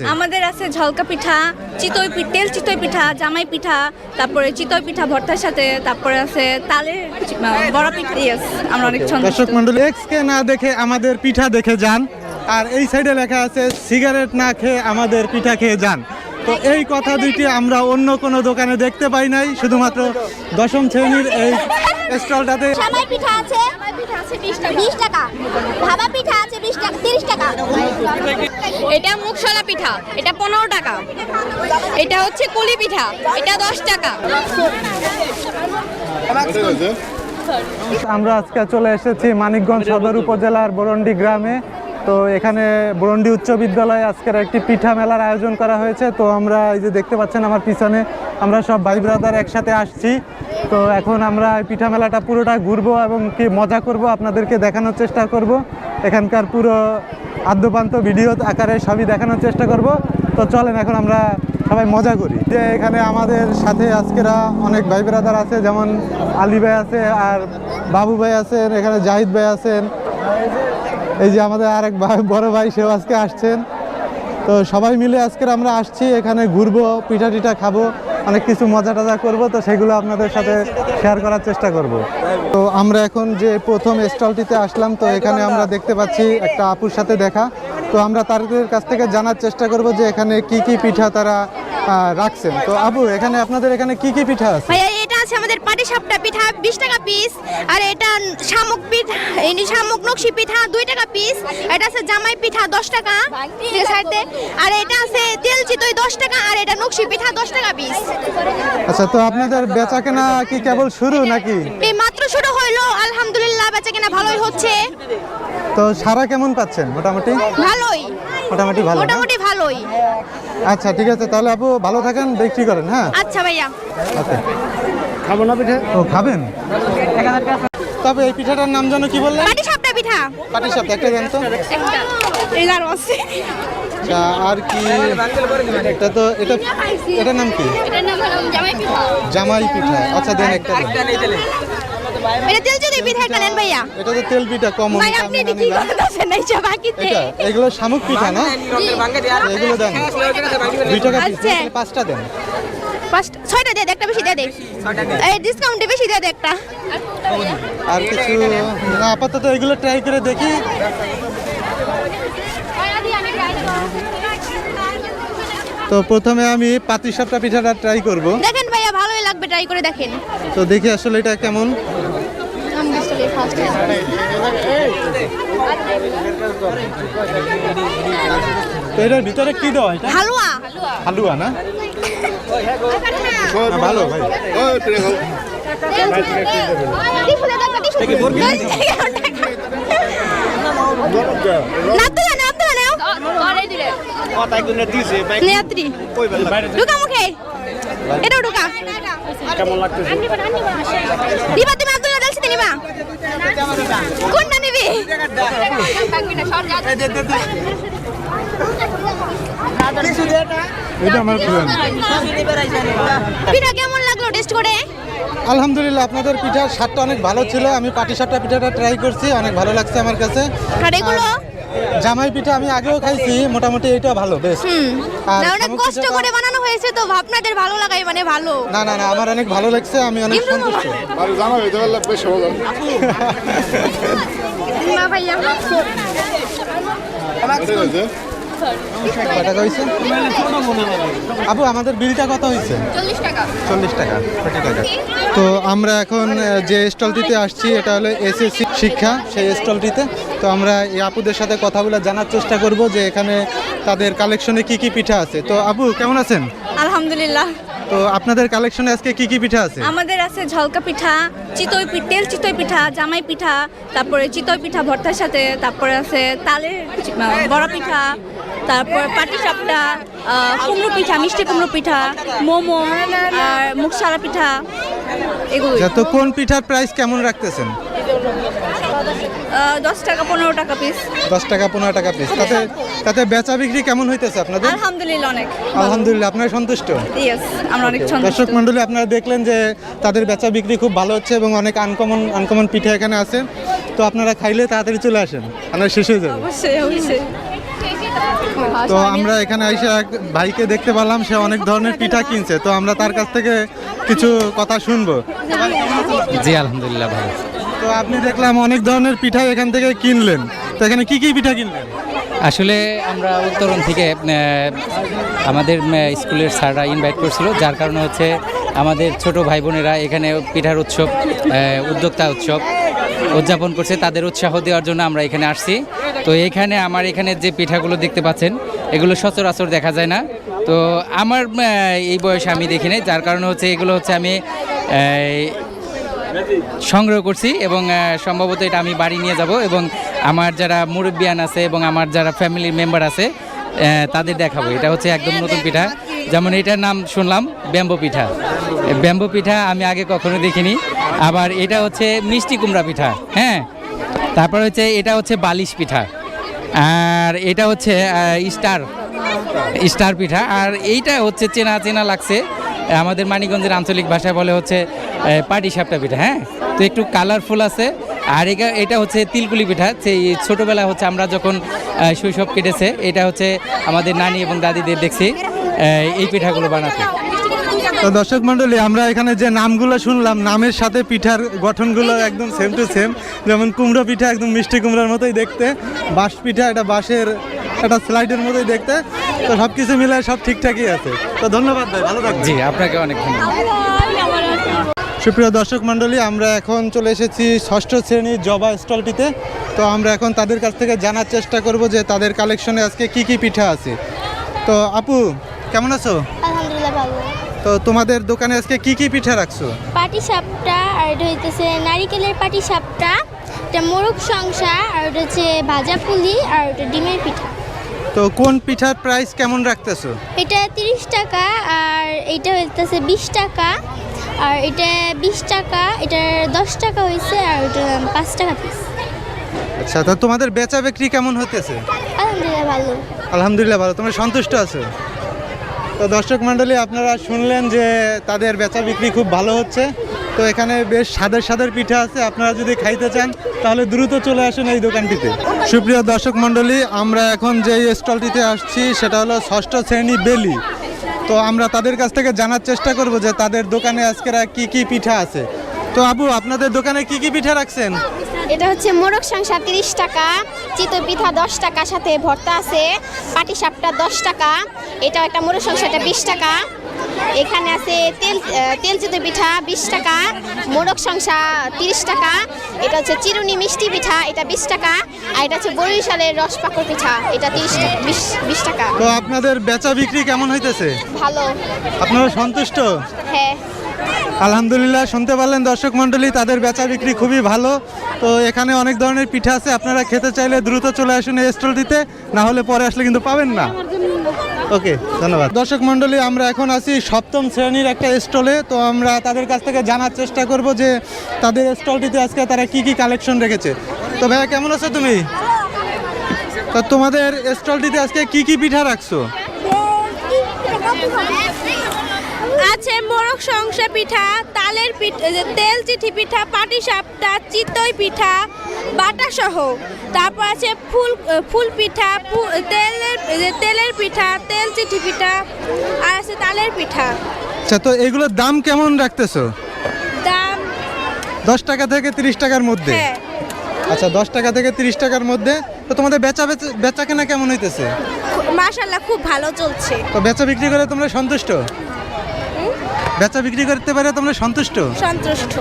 আমাদের আছে ঝলকা পিঠা চিতই তেল চিতই পিঠা জামাই পিঠা তারপরে চিতই পিঠা ভর্তার সাথে তারপরে আছে তালের বড়া পিঠা। ইয়েস আমরা অনেক ছন্দ দর্শক মন্ডলী এক্স কে না দেখে আমাদের পিঠা দেখে যান আর এই সাইডে লেখা আছে সিগারেট না খেয়ে আমাদের পিঠা খেয়ে যান। তো এই কথা দুইটি আমরা অন্য কোনো দোকানে দেখতে পাই নাই শুধুমাত্র দশম শ্রেণির এই স্টলটাতে। সামাই পিঠা আছে বিশ টাকা। ভাবা পিঠা টাকা তিরিশ টাকা। এটা মুখশলা পিঠা এটা পনেরো টাকা। এটা হচ্ছে কুলি পিঠা এটা দশ টাকা। আমরা আজকে চলে এসেছি মানিকগঞ্জ সদর উপজেলার বরন্ডি গ্রামে। তো এখানে বরন্ডি উচ্চ বিদ্যালয়ে আজকের একটি পিঠা মেলার আয়োজন করা হয়েছে। তো আমরা এই যে দেখতে পাচ্ছেন আমার পিছনে আমরা সব ভাই ব্রাদার একসাথে আসছি। তো এখন আমরা এই পিঠা মেলাটা পুরোটা ঘুরবো এবং কি মজা করব আপনাদেরকে দেখানোর চেষ্টা করব। এখানকার পুরো আদ্যপান্ত ভিডিও আকারে সবই দেখানোর চেষ্টা করব। তো চলেন, এখন আমরা সবাই মজা করি। যে এখানে আমাদের সাথে আজকেরা অনেক ভাই ব্রাদার আছে, যেমন আলী ভাই আছে আর বাবু ভাই আছেন, এখানে জাহিদ ভাই আছেন। এই যে আমাদের আরেক ভাই, বড় ভাই, সেও আজকে আসছেন। তো সবাই মিলে আজকের আমরা আসছি, এখানে ঘুরবো, পিঠা টিঠা খাব। অনেক কিছু মজা টাজা করব, তো সেগুলো আপনাদের সাথে শেয়ার করার চেষ্টা করব। তো আমরা এখন যে প্রথম স্টলটিতে আসলাম, তো এখানে আমরা দেখতে পাচ্ছি একটা আপুর সাথে দেখা। তো আমরা তাদের কাছ থেকে জানার চেষ্টা করব যে এখানে কি কি পিঠা তারা রাখছেন। তো আবু এখানে আপনাদের এখানে কি কি পিঠা আছে? আছে আমাদের সাপটা পিঠা বিশ টাকা পিস আর এটা শামুক পিঠা শামুক নকশি পিঠা দুই টাকা পিস এটা আছে জামাই পিঠা দশ টাকা সাইডে আর এটা আছে তেল চিতই দশ টাকা আর এটা নকশি পিঠা দশ টাকা পিস আচ্ছা তো আপনাদের বেচা কেনা কি কেবল শুরু নাকি? এই মাত্র শুরু হইল আলহামদুলিল্লাহ বেচা কেনা ভালোই হচ্ছে। তো সারা কেমন পাচ্ছেন? মোটামুটি? ভালোই। মোটামুটি ভালো মোটামুটি ভালোই। আচ্ছা ঠিক আছে তাহলে আপু ভালো থাকেন বিক্রি করেন হ্যাঁ? আচ্ছা ভাইয়া। ওকে। খাব না পিঠে? ও খাবেন? তবে এই পিঠাটার নাম যেন কি বললেন? পাটি সাপটা পিঠা। পাটি সাপটা একটা দেন তো। আছে। আচ্ছা, আর কি? এটা তো এটা এটার নাম কি? জামাই পিঠা। জামাই পিঠা। আচ্ছা দেন একটা এটা তেল চিতই পিঠা ভাইয়া? এটা তো তেল পিঠা কমন ভাই আপনি এটি কি করতেছেন এই যে বাকিতে এটা এগুলো শামুক পিঠা না? এগুলো দেন। দুই টাকা পিস আচ্ছা। পাঁচটা দেন। পাঁচ ছয়টা দিয়ে একটা বেশি দিয়ে দে। এই ডিসকাউন্টে বেশি দিয়ে দে একটা। আর কিছু না আপাতত এগুলো ট্রাই করে দেখি। তো প্রথমে আমি পাতিসাপটা পিঠাটা ট্রাই করব। দেখেন ভালোই লাগবে? ট্রাই করে দেখেন। তো দেখি আসলে এটা কেমন। এটার ভিতরে কি দেওয়া এটা? হালুয়া। হালুয়া না? ভালো ভাই। এটাও ঢুকা। কেমন লাগতেছে? দিবা তুমি আব্দুল্লাহ নিবা কোনটা নিবি? এটা। আমার প্রিয় পিঠা কেমন লাগল টেস্ট করে? আলহামদুলিল্লাহ আপনাদের পিঠার স্বাদটা অনেক ভালো ছিল। আমি পাটি পাটিসাপটা পিঠাটা ট্রাই করছি অনেক ভালো লাগছে আমার কাছে। আর এগুলো? জামাই পিঠা আমি আগেও খাইছি মোটামুটি এটা ভালো বেশ। আর না অনেক কষ্ট করে বানানো হয়েছে তো আপনাদের ভালো লাগাই মানে ভালো। না না না আমার অনেক ভালো লাগছে আমি অনেক সন্তুষ্ট আর জামাই হইতে পারলে বেশ ভালো না ভাইয়া টাকা হয়েছে আপু আমাদের বিলটা কত হয়েছে চল্লিশ টাকা। চল্লিশ টাকা তো আমরা এখন যে স্টলটিতে আসছি এটা হলো এসএসসি শিক্ষা সেই স্টলটিতে। তো আমরা এই আপুদের সাথে কথা বলে জানার চেষ্টা করব যে এখানে তাদের কালেকশনে কি কি পিঠা আছে। তো আপু কেমন আছেন? আলহামদুলিল্লাহ। তো আপনাদের কালেকশনে আজকে কি কি পিঠা আছে? আমাদের আছে ঝলকা পিঠা চিতই তেল চিতই পিঠা জামাই পিঠা তারপরে চিতই পিঠা ভর্তার সাথে তারপরে আছে তালের বড়া পিঠা তারপর পাটি সাপটা কুমড়ো পিঠা মিষ্টি কুমড়ো পিঠা মোমো আর মুখসারা পিঠা এগুলো আচ্ছা, তো কোন পিঠার প্রাইস কেমন রাখতেছেন? দশ টাকা পনেরো টাকা পিস দশ টাকা পনেরো টাকা পিস তাতে তাতে বেচা বিক্রি কেমন হইতেছে আপনাদের? আলহামদুলিল্লাহ অনেক। আলহামদুলিল্লাহ আপনারা সন্তুষ্ট? ইয়েস আমরা অনেক সন্তুষ্ট। দর্শক মন্ডলী আপনারা দেখলেন যে তাদের বেচা বিক্রি খুব ভালো হচ্ছে এবং অনেক আনকমন আনকমন পিঠা এখানে আছে। তো আপনারা খাইলে তাড়াতাড়ি চলে আসেন। আপনারা শেষ হয়ে যাবে। অবশ্যই অবশ্যই। তো আমরা এখানে এসে এক ভাইকে দেখতে পেলাম সে অনেক ধরনের পিঠা কিনছে। তো আমরা তার কাছ থেকে কিছু কথা শুনব। জি আলহামদুলিল্লাহ ভালো তো আপনি দেখলাম অনেক ধরনের পিঠা এখান থেকে কিনলেন। তো এখানে কি কি পিঠা কিনলেন? আসলে আমরা উত্তরণ থেকে আমাদের স্কুলের স্যাররা ইনভাইট করছিল যার কারণে হচ্ছে আমাদের ছোট ভাই বোনেরা এখানে পিঠার উৎসব উদ্যোক্তা উৎসব উদযাপন করছে। তাদের উৎসাহ দেওয়ার জন্য আমরা এখানে আসছি। তো এখানে আমার এখানে যে পিঠাগুলো দেখতে পাচ্ছেন, এগুলো সচরাচর দেখা যায় না। তো আমার এই বয়সে আমি দেখি নাই, যার কারণে হচ্ছে এগুলো হচ্ছে আমি সংগ্রহ করছি এবং সম্ভবত এটা আমি বাড়ি নিয়ে যাব এবং আমার যারা মুরব্বিয়ান আছে এবং আমার যারা ফ্যামিলির মেম্বার আছে তাদের দেখাবো। এটা হচ্ছে একদম নতুন পিঠা। যেমন এটার নাম শুনলাম, ব্যাম্বো পিঠা। ব্যাম্বো পিঠা আমি আগে কখনো দেখিনি। আবার এটা হচ্ছে মিষ্টি কুমড়া পিঠা। হ্যাঁ তারপর হচ্ছে এটা হচ্ছে বালিশ পিঠা। আর এটা হচ্ছে স্টার স্টার পিঠা। আর এইটা হচ্ছে চেনা চেনা লাগছে। আমাদের মানিকগঞ্জের আঞ্চলিক ভাষায় বলে হচ্ছে পাটি সাপটা পিঠা হ্যাঁ? তো একটু কালারফুল আছে। আর এটা এটা হচ্ছে তিলকুলি পিঠা। সেই ছোটোবেলা হচ্ছে আমরা যখন শৈশব কেটেছে, এটা হচ্ছে আমাদের নানি এবং দাদিদের দেখছি এই পিঠাগুলো বানাতে। তো দর্শক মণ্ডলী আমরা এখানে যে নামগুলো শুনলাম নামের সাথে পিঠার গঠনগুলো একদম সেম টু সেম যেমন কুমড়ো পিঠা একদম মিষ্টি কুমড়োর মতোই দেখতে বাঁশ পিঠা এটা বাঁশের একটা স্লাইডের মতোই দেখতে। তো সব কিছু মিলে সব ঠিকঠাকই আছে। তো ধন্যবাদ ভাই ভালো থাকবেন। জি আপনাকে অনেক ধন্যবাদ। সুপ্রিয় দর্শক মণ্ডলী আমরা এখন চলে এসেছি ষষ্ঠ শ্রেণির জবা স্টলটিতে। তো আমরা এখন তাদের কাছ থেকে জানার চেষ্টা করব যে তাদের কালেকশনে আজকে কি কি পিঠা আছে। তো আপু কেমন আছো? আলহামদুলিল্লাহ ভালো। তো তোমাদের দোকানে আজকে কি কি পিঠা রাখছো? পাটি সাপটা আর এটা হইতেছে নারিকেলের পাটি সাপটা এটা মোরগ সংসা আর এটা হচ্ছে ভাজা পুলি আর ওটা ডিমের পিঠা। তো কোন পিঠার প্রাইস কেমন রাখতেছো? এটা তিরিশ টাকা আর এইটা হইতেছে বিশ টাকা আর এটা বিশ টাকা এটা দশ টাকা হয়েছে আর ওটা পাঁচ টাকা পিস আচ্ছা তো তোমাদের বেচা বিক্রি কেমন হতেছে আলহামদুলিল্লাহ ভালো। আলহামদুলিল্লাহ ভালো তোমরা সন্তুষ্ট আছো? তো দর্শক মণ্ডলী, আপনারা শুনলেন যে তাদের বেচা বিক্রি খুব ভালো হচ্ছে। তো এখানে বেশ স্বাদের স্বাদের পিঠা আছে, আপনারা যদি খাইতে চান, তাহলে দ্রুত চলে আসুন এই দোকানটিতে। সুপ্রিয় দর্শক মণ্ডলী, আমরা এখন যে স্টলটিতে আসছি, সেটা হলো ষষ্ঠ শ্রেণি বেলি। তো আমরা তাদের কাছ থেকে জানার চেষ্টা করব যে তাদের দোকানে আজকের কি কি পিঠা আছে। তো আবু, আপনাদের দোকানে কি কি পিঠা রাখছেন? এটা হচ্ছে মোরগ সংসার তিরিশ টাকা চিতই পিঠা দশ টাকা সাথে ভর্তা আছে পাটি সাপটা দশ টাকা এটা একটা মোরগ সংসার এটা বিশ টাকা। এখানে আছে তেল তেল চিতই পিঠা বিশ টাকা মোরগ সংসা তিরিশ টাকা এটা হচ্ছে চিরুনি মিষ্টি পিঠা এটা বিশ টাকা আর এটা হচ্ছে বরিশালের রস পাকড় পিঠা এটা তিরিশ বিশ বিশ টাকা। তো আপনাদের বেচা বিক্রি কেমন হইতেছে? ভালো। আপনারা সন্তুষ্ট? হ্যাঁ। আলহামদুলিল্লাহ, শুনতে পারলেন দর্শক মণ্ডলী, তাদের বেচা বিক্রি খুবই ভালো। তো এখানে অনেক ধরনের পিঠা আছে, আপনারা খেতে চাইলে দ্রুত চলে আসুন এই স্টলটিতে না হলে পরে আসলে কিন্তু পাবেন না। ওকে, ধন্যবাদ। দর্শক মণ্ডলী, আমরা এখন আছি সপ্তম শ্রেণির একটা স্টলে, তো আমরা তাদের কাছ থেকে জানার চেষ্টা করব যে তাদের স্টলটিতে আজকে তারা কি কি কালেকশন রেখেছে। তো ভাইয়া, কেমন আছো তুমি? তো তোমাদের স্টলটিতে আজকে কি কি পিঠা রাখছো? আছে মোরগ সংসা পিঠা তালের পিঠা তেল চিঠি পিঠা পাটি সাপটা চিতই পিঠা বাটা সহ। তারপর আছে ফুল ফুল পিঠা তেলের তেলের পিঠা তেল চিঠি পিঠা আর আছে তালের পিঠা। আচ্ছা তো এগুলোর দাম কেমন রাখতেছো? দাম দশ টাকা থেকে তিরিশ টাকার মধ্যে। হ্যাঁ। আচ্ছা দশ টাকা থেকে তিরিশ টাকার মধ্যে। তো তোমাদের বেচা বেচা- বেচা কেনা কেমন হইতেছে? মাশাল্লাহ খুব ভালো চলছে। তো বেচা বিক্রি করে তোমরা সন্তুষ্ট? বেচা বিক্রি করতে পারে তোমরা সন্তুষ্ট? সন্তুষ্ট।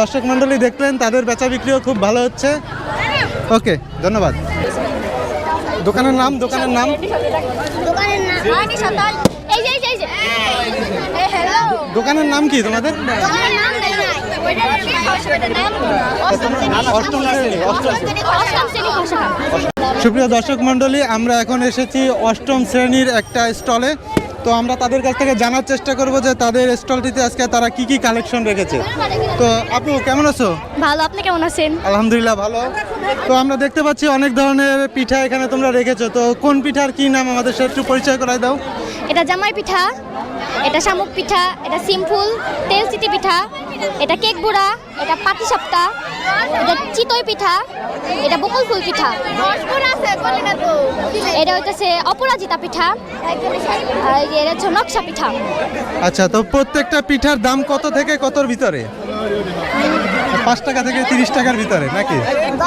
দর্শক মণ্ডলী দেখলেন তাদের বেচা বিক্রিও খুব ভালো হচ্ছে। ওকে ধন্যবাদ। দোকানের নাম দোকানের নাম? দোকানের নাম এই যে এই যে এই যে। এই হ্যালো দোকানের নাম কি তোমাদের? সুপ্রিয় দর্শক মণ্ডলী আমরা এখন এসেছি অষ্টম শ্রেণির একটা স্টলে। তো আমরা তাদের কাছ থেকে জানার চেষ্টা করব যে তাদের স্টলটিতে আজকে তারা কি কি কালেকশন রেখেছে। তো আপু কেমন আছো? ভালো আপনি কেমন আছেন? আলহামদুলিল্লাহ ভালো। তো আমরা দেখতে পাচ্ছি অনেক ধরনের পিঠা এখানে তোমরা রেখেছো। তো কোন পিঠার কি নাম আমাদের সাথে একটু পরিচয় করাই দাও। এটা জামাই পিঠা এটা শামুক পিঠা এটা সিম্পল তেল চিটি পিঠা এটা কেক বুড়া এটা পাটি সাপটা এটা চিতই পিঠা এটা বকুল ফুল পিঠা। এটা হইতেছে অপরাজিতা পিঠা এটা হচ্ছে নকশা পিঠা। আচ্ছা তো প্রত্যেকটা পিঠার দাম কত থেকে কতর ভিতরে? পাঁচ টাকা থেকে তিরিশ টাকার ভিতরে নাকি?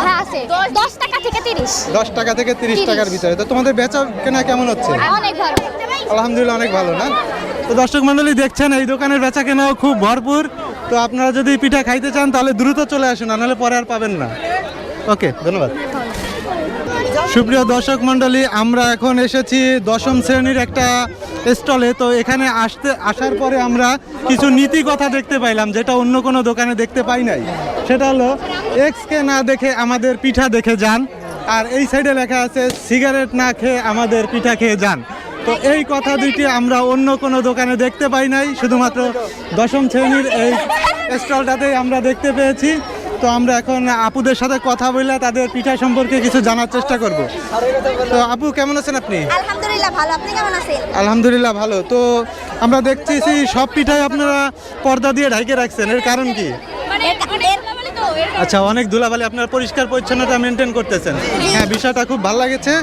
হ্যাঁ আছে। দশ টাকা থেকে তিরিশ। দশ টাকা থেকে তিরিশ টাকার ভিতরে। তো তোমাদের বেচা কেনা কেমন হচ্ছে? অনেক ভালো। আলহামদুলিল্লাহ অনেক ভালো না? তো দর্শক মণ্ডলী দেখছেন এই দোকানের বেচা কেনাও খুব ভরপুর। তো আপনারা যদি পিঠা খাইতে চান তাহলে দ্রুত চলে আসুন না নাহলে পরে আর পাবেন না। ওকে ধন্যবাদ। সুপ্রিয় দর্শক মণ্ডলী আমরা এখন এসেছি দশম শ্রেণির একটা স্টলে। তো এখানে আসতে আসার পরে আমরা কিছু নীতি কথা দেখতে পাইলাম, যেটা অন্য কোনো দোকানে দেখতে পাই নাই। সেটা হলো, এক্সকে না দেখে আমাদের পিঠা দেখে যান, আর এই সাইডে লেখা আছে, সিগারেট না খেয়ে আমাদের পিঠা খেয়ে যান। তো এই কথা দুইটি আমরা অন্য কোনো দোকানে দেখতে পাই নাই, শুধুমাত্র দশম শ্রেণির এই স্টলটাতেই আমরা দেখতে পেয়েছি। তো আমরা এখন আপুদের সাথে কথা বললে তাদের পিঠা সম্পর্কে কিছু জানার চেষ্টা করব। তো আপু কেমন আছেন আপনি? আলহামদুলিল্লাহ ভালো। আপনি কেমন আছেন? আলহামদুলিল্লাহ ভালো। তো আমরা দেখতেছি সব পিঠাই আপনারা পর্দা দিয়ে ঢাকে রাখছেন। এর কারণ কি? আচ্ছা অনেক ধুলাবালি আপনারা পরিষ্কার পরিচ্ছন্নতা মেনটেন করতেছেন। হ্যাঁ বিষয়টা খুব ভালো লাগেছে।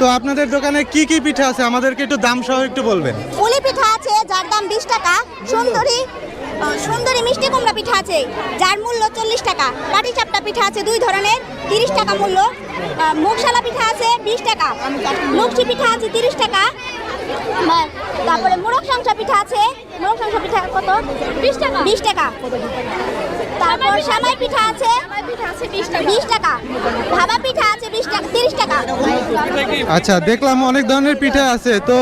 তো আপনাদের দোকানে কি কি পিঠা আছে? আমাদেরকে একটু দাম সহ একটু বলবেন। পুলি পিঠা আছে যার দাম বিশ টাকা। সুন্দরী সুন্দরী মিষ্টি কুমড়া পিঠা আছে যার মূল্য চল্লিশ টাকা। পাটি চাপটা পিঠা আছে দুই ধরনের তিরিশ টাকা মূল্য। আহ, মুগশালা পিঠা আছে বিশ টাকা। মুগটি পিঠা আছে তিরিশ টাকা। তারপরে মোরগ সংসা পিঠা আছে মোরগ সংসা পিঠা কত? বিশ টাকা। বিশ টাকা। তারপর সামাই পিঠা আছে বিশ টাকা। ভাবা পিঠা আছে বিশ টাকা তিরিশ টাকা। আচ্ছা দেখলাম অনেক ধরনের পিঠা আছে তো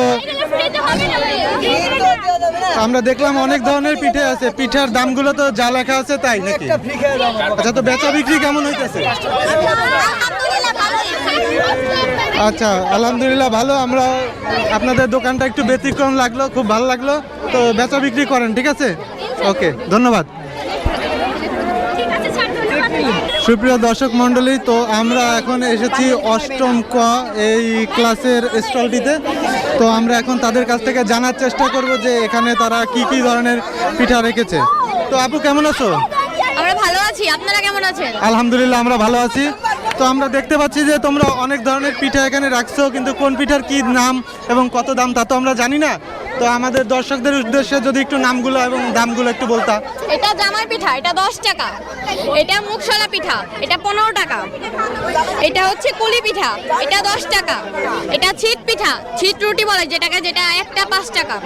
আমরা দেখলাম অনেক ধরনের পিঠে আছে। পিঠার দামগুলো তো যা লেখা আছে তাই নাকি? আচ্ছা তো বেচা বিক্রি কেমন হইতেছে? আচ্ছা আলহামদুলিল্লাহ ভালো। আমরা আপনাদের দোকানটা একটু ব্যতিক্রম লাগল খুব ভালো লাগল। তো বেচা বিক্রি করেন ঠিক আছে? ওকে ধন্যবাদ। সুপ্রিয় দর্শক মণ্ডলী তো আমরা এখন এসেছি অষ্টম ক এই ক্লাসের স্টলটিতে। তো আমরা এখন তাদের কাছ থেকে জানার চেষ্টা করব যে এখানে তারা কি কি ধরনের পিঠা রেখেছে। তো আপু কেমন আছো? আমরা ভালো আছি। আপনারা কেমন আছেন? আলহামদুলিল্লাহ আমরা ভালো আছি। তো আমরা দেখতে পাচ্ছি যে তোমরা অনেক ধরনের পিঠা এখানে রাখছো কিন্তু কোন পিঠার কি নাম এবং কত দাম তা তো আমরা জানি না। তো আমাদের দর্শকদের উদ্দেশ্যে যদি একটু নামগুলো এবং দামগুলো একটু বলতা। এটা জামাই পিঠা, এটা দশ টাকা। এটা মুগশলা পিঠা, এটা পনেরো টাকা। এটা হচ্ছে কুলি পিঠা, এটা দশ টাকা। এটা ছিট পিঠা, ছিট রুটি বলে যেটাকে, যেটা একটা পাঁচ টাকা।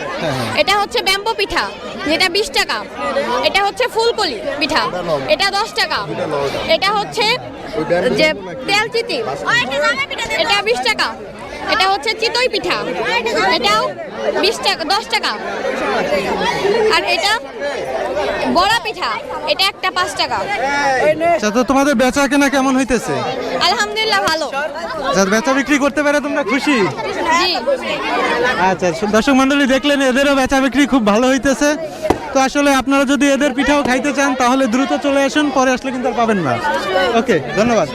এটা হচ্ছে ব্যাম্বো পিঠা, যেটা বিশ টাকা। এটা হচ্ছে ফুলকলি পিঠা, এটা দশ টাকা। এটা হচ্ছে যে তেল চিতি এটা বিশ টাকা। এটা হচ্ছে চিতই পিঠা। এটাও বিশ টাকা দশ টাকা। আর এটা বড়া পিঠা এটা একটা পাঁচ টাকা। আচ্ছা তো তোমাদের বেচা কেনা কেমন হইতেছে? আলহামদুলিল্লাহ ভালো। আচ্ছা বেচা বিক্রি করতে পারে তোমরা খুশি? আচ্ছা দর্শক মন্ডলী দেখলেন এদেরও বেচা বিক্রি খুব ভালো হইতেছে। তো আসলে আপনারা যদি এদের পিঠাও খাইতে চান তাহলে দ্রুত চলে আসুন পরে আসলে কিন্তু আর পাবেন না। ওকে ধন্যবাদ।